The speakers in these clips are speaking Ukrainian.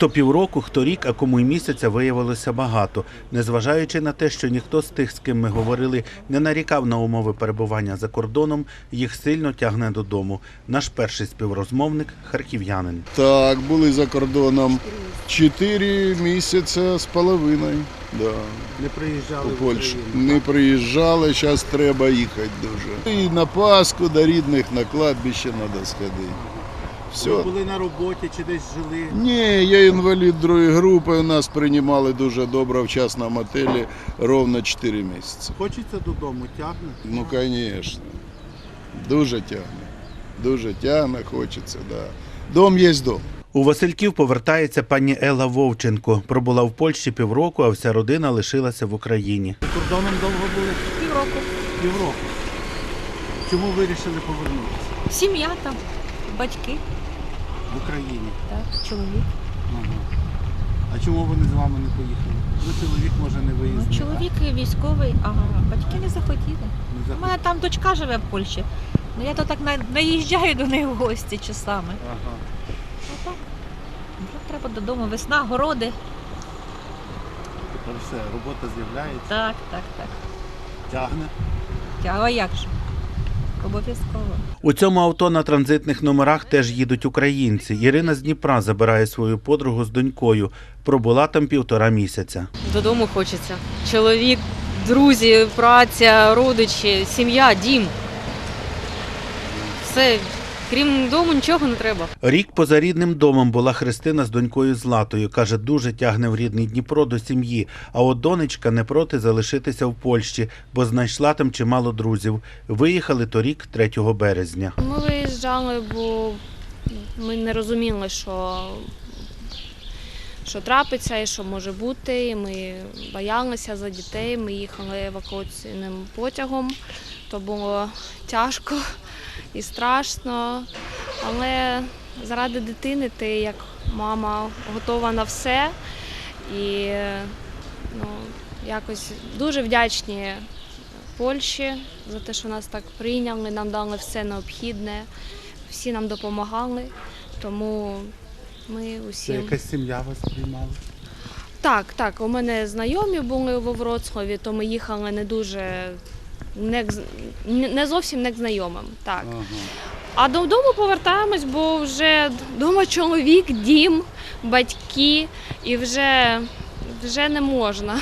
Хто півроку, хто рік, а кому й місяця виявилося багато. Незважаючи на те, що ніхто з тих, з ким ми говорили, не нарікав на умови перебування за кордоном, їх сильно тягне додому. Наш перший співрозмовник харків'янин. Так, були за кордоном 4 місяці з половиною. Да. Не приїжджали У Польщу. Не приїжджали, зараз треба їхати дуже. І на Пасху до рідних на кладбище треба сходити. Все. були на роботі чи десь жили. Ні, я інвалід другої групи. У нас приймали дуже добре в частному готелі ровно 4 місяці. Хочеться додому, тягне. Ну, звісно. Дуже тягне. Дуже тягне, хочеться, да. Дом є дом. У Васильків повертається пані Елла Вовченко. Пробула в Польщі півроку, а вся родина лишилася в Україні. Кордоном довго були Півроку. півроку. Чому вирішили повернутися Сім'я там, батьки, в Україні? так, чоловік. А чому вони з вами не поїхали? Ну, чоловік може не Ну, виїздив. чоловік військовий, а батьки не захотіли. Не У мене там дочка живе в Польщі. Ну я то так на- наїжджаю до неї в гості часами. Ага. Ну так. Вже треба додому. Весна, городи. Тепер все, робота з'являється, Так, так, так. тягне. А як же? Обов'язково. У цьому авто на транзитних номерах теж їдуть українці. Ірина з Дніпра забирає свою подругу з донькою. Пробула там півтора місяця. Додому хочеться. Чоловік, друзі, праця, родичі, сім'я, дім. Все, крім дому, нічого не треба. Рік поза рідним домом була Христина з донькою Златою. Каже, дуже тягне в рідний Дніпро до сім'ї. А от донечка не проти залишитися в Польщі, бо знайшла там чимало друзів. Виїхали торік, 3 березня. Ми виїжджали, бо ми не розуміли, що, що трапиться і що може бути. Ми боялися за дітей. Ми їхали евакуаційним потягом. То було тяжко і страшно. Але заради дитини ти як мама готова на все. І ну, якось дуже вдячні Польщі за те, що нас так прийняли, нам дали все необхідне, всі нам допомагали. Тому ми усім. сім'я вас приймала? Так, так, у мене знайомі були во Вроцлаві, то ми їхали не дуже не, не не зовсім не знайомим. Так. А додому повертаємось, бо вже вдома чоловік, дім, батьки, і вже, вже не можна.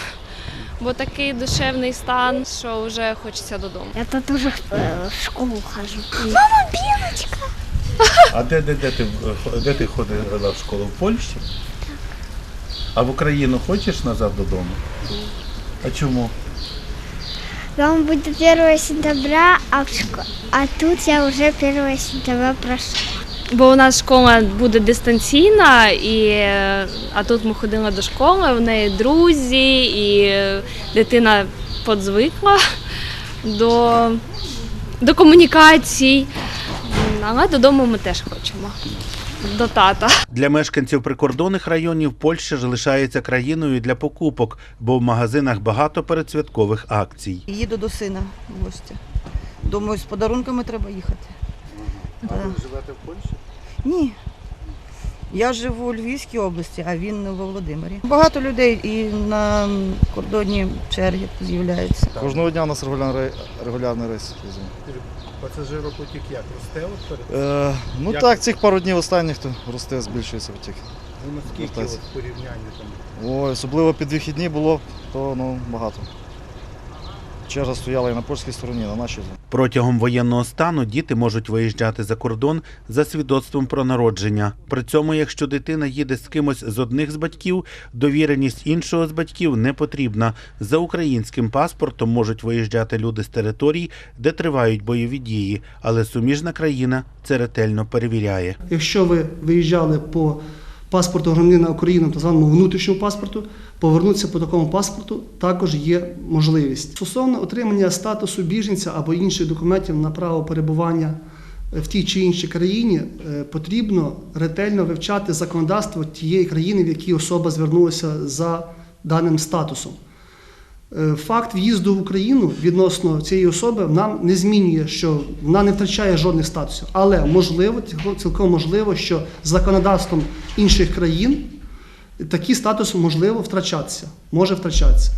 Бо такий душевний стан, що вже хочеться додому. Я тут уже э, в школу хожу. А де, де, де, ти, де ти ходила в школу? В Польщі? А в Україну хочеш назад додому? А чому? Дома будет 1 сентября, а, а тут я уже 1 сентября прошла. Бо у нас школа буде дистанційна, і, а тут ми ходили до школи, в неї друзі, і дитина подзвикла до, до комунікацій. Але додому ми теж хочемо. До тата. Для мешканців прикордонних районів Польща ж лишається країною для покупок, бо в магазинах багато передсвяткових акцій. Їду до сина в гості. Думаю, з подарунками треба їхати. А ви живете в Польщі? Ні. Я живу у Львівській області, а він во Володимирі. Багато людей і на кордоні черги з'являються. Кожного дня у нас регулярний, регулярний рейс. Пасажиропотік як росте от перед Е, ну Як? так, цих пару днів останніх то росте, збільшується потік. ну, наскільки Вертається. в порівнянні там? Ой, особливо під вихідні було, то ну, багато. Черга стояла і на польській стороні, і на нашій. Протягом воєнного стану діти можуть виїжджати за кордон за свідоцтвом про народження. При цьому, якщо дитина їде з кимось з одних з батьків, довіреність іншого з батьків не потрібна. За українським паспортом можуть виїжджати люди з територій, де тривають бойові дії, але суміжна країна це ретельно перевіряє. Якщо ви виїжджали по паспорту громадянина України, так званому внутрішньому паспорту, повернутися по такому паспорту також є можливість. Стосовно отримання статусу біженця або інших документів на право перебування в тій чи іншій країні, е, потрібно ретельно вивчати законодавство тієї країни, в якій особа звернулася за даним статусом. Е, Факт в'їзду в Україну відносно цієї особи нам не змінює, що вона не втрачає жодних статусів. Але можливо, цілком- можливо, що законодавством інших країн такий статус можливо втрачатися, може втрачатися.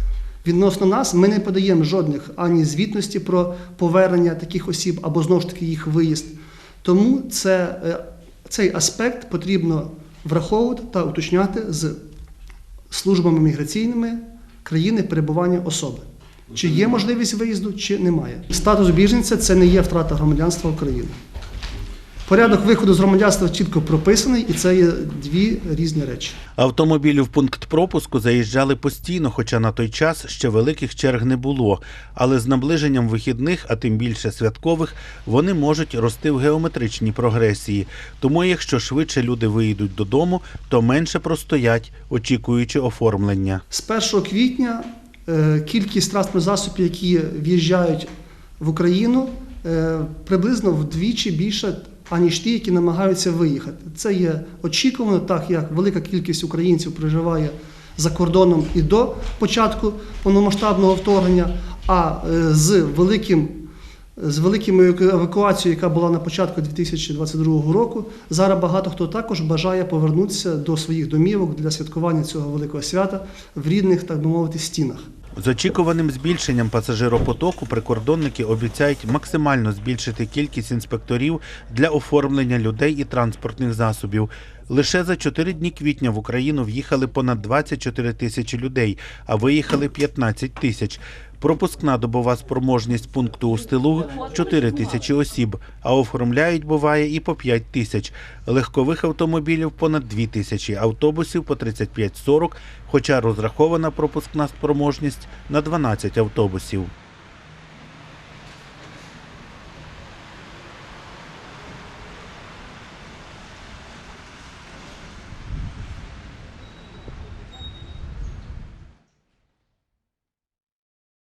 Відносно нас ми не подаємо жодних ані звітності про повернення таких осіб або знову ж таки їх виїзд. Тому це, е, цей аспект потрібно враховувати та уточняти з службами міграційними країни перебування особи. Чи є можливість виїзду, чи немає. Статус біженця це не є втрата громадянства України. Порядок виходу з громадянства чітко прописаний, і це є дві різні речі. Автомобілі в пункт пропуску заїжджали постійно, хоча на той час ще великих черг не було. Але з наближенням вихідних, а тим більше святкових, вони можуть рости в геометричній прогресії. Тому, якщо швидше люди виїдуть додому, то менше простоять, очікуючи оформлення. З 1 квітня е, кількість транспортних засобів, які в'їжджають в Україну, е, приблизно вдвічі більше, аніж ті, які намагаються виїхати. Це є очікувано, так як велика кількість українців проживає за кордоном і до початку повномасштабного вторгнення, а е, з великим. З великою евакуацією, яка була на початку 2022 року, зараз багато хто також бажає повернутися до своїх домівок для святкування цього великого свята в рідних, так би мовити, стінах. З очікуваним збільшенням пасажиропотоку прикордонники обіцяють максимально збільшити кількість інспекторів для оформлення людей і транспортних засобів. Лише за 4 дні квітня в Україну в'їхали понад 24 тисячі людей, а виїхали 15 тисяч. Пропускна добова спроможність пункту у стилу 4 тисячі осіб, а оформляють буває і по 5 тисяч. Легкових автомобілів понад 2 тисячі, автобусів по 35-40, хоча розрахована пропускна спроможність на 12 автобусів.